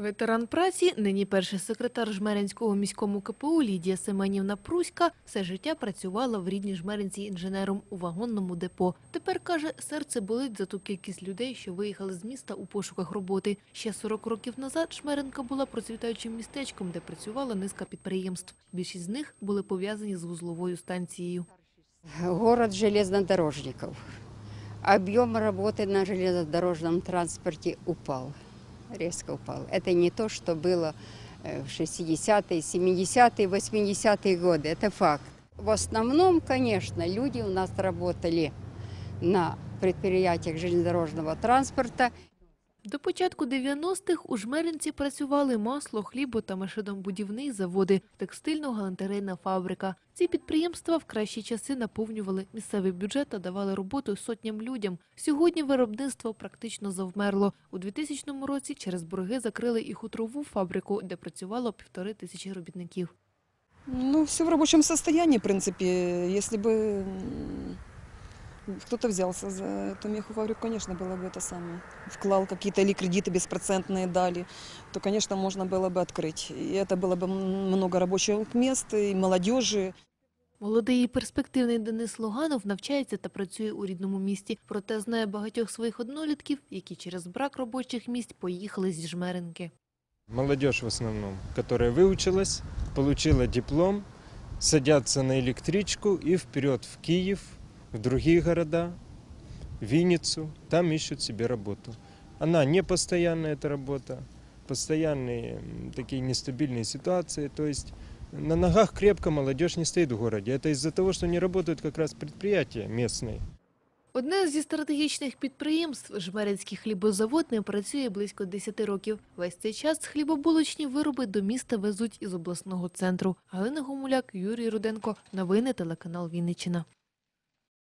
Ветеран праці, нині перший секретар Жмеринського міському КПУ Лідія Семенівна Пруська все життя працювала в рідній Жмеринці інженером у вагонному депо. Тепер каже, серце болить за ту кількість людей, що виїхали з міста у пошуках роботи. Ще 40 років назад Жмеринка була процвітаючим містечком, де працювала низка підприємств. Більшість з них були пов'язані з вузловою станцією. Город железнодорожников. Объем работы на железнодорожном транспорте упал, резко упал. Это не то, что было э, в 60-е, 70-е, 80-е годы, это факт. В основном, конечно, люди у нас работали на предприятиях железнодорожного транспорта. До початку 90-х у Жмеринці працювали масло, хлібо та машинобудівний заводи, текстильно-галантерейна фабрика. Ці підприємства в кращі часи наповнювали місцевий бюджет та давали роботу сотням людям. Сьогодні виробництво практично завмерло. У 2000 році через борги закрили і хутрову фабрику, де працювало півтори тисячі робітників. Ну, все в рабочем состоянии, в принципе. Если бы м, кто-то взялся за эту мехофабрику, конечно, было бы это самое. Вклал какие-то или кредиты беспроцентные дали, то, конечно, можно было бы открыть. И это было бы м, много рабочих мест и молодежи. Молодий і перспективний Денис Логанов навчається та працює у рідному місті, проте знає багатьох своїх однолітків, які через брак робочих місць поїхали зі Жмеринки. молодежь в основном, которая выучилась, получила диплом, садятся на электричку и вперед в Киев, в другие города, в Винницу, там ищут себе работу. Она не постоянная, эта работа, постоянные м, такие нестабильные ситуации, то есть на ногах крепко молодежь не стоит в городе. Это из-за того, что не работают как раз предприятия местные. Одне зі стратегічних підприємств Жмеринський хлібозавод не працює близько 10 років. Весь цей час хлібобулочні вироби до міста везуть із обласного центру. Галина Гомуляк, Юрій Руденко. Новини телеканал Вінниччина.